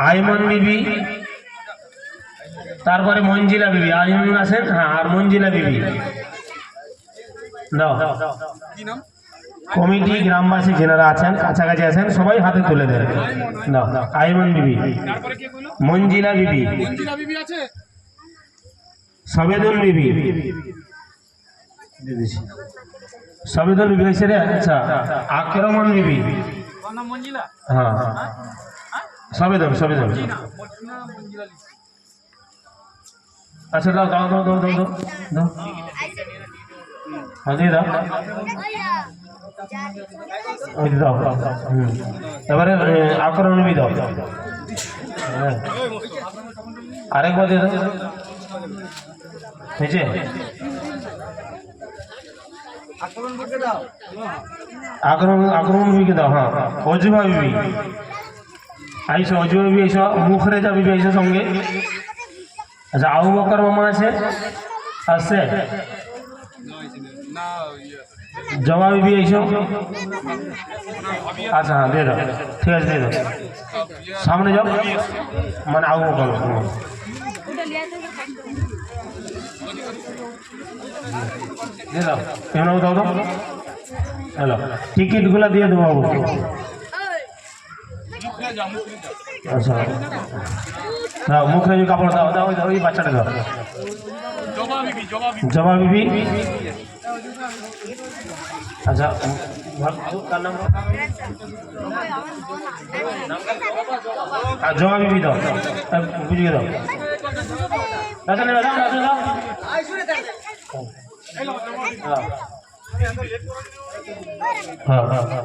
আইমন বিবি তারপরে মঞ্জিলা বিবি আইমন আছেন হ্যাঁ আর মঞ্জিলা বিবি। দাও। কমিটি গ্রামবাসী যারা আছেন কাছাকাছি আছেন সবাই হাতে তুলে দেন। দাও আইমন বিবি। মঞ্জিলা বিবি। সবেদন বিবি সবেদন বিবি। হয়েছে রে? আচ্ছা আক্রমণ বিবি। মঞ্জিলা? হ্যাঁ। না মর্জিনা মঞ্জিলা লিখছে। আচ্ছা দাও দাও দাও দাও দাও দাও দাও। হ্যাঁ দিয়ে দাও। ওই দাও। এবারে বিবি দাও। হ্যাঁ। আরেকবার দিয়ে দাও। হয়েছে আক্রমণ আক্রমণ বিবিকে দাও হ্যাঁ। অজুবা বিবি আইসো অজুবা বিবি আইসো মুখরে যা বিবি আইসো সঙ্গে। আচ্ছা আবু বকর মামা আছে? আসছে না ইয়ে জমা বিবি আইসো আচ্ছা হ্যাঁ দিয়ে দাও। ঠিক আছে, দিয়ে দাও। সামনে যাও। মানে আবু বকর। দিয়ে দাও। এমন দাও দাও হ্যালো, টিকিটগুলো দিয়ে দেবো আচ্ছা। দাও মুখে যে কাপড় দাও দাও দাও ওই বাচ্চাটা দাও। জবা বিবি। জবা আচ্ছা জমা বিবি দাও বুঝিয়ে দাও। দাদা দাও দাও দাও হ্যাঁ হ্যাঁ হ্যাঁ।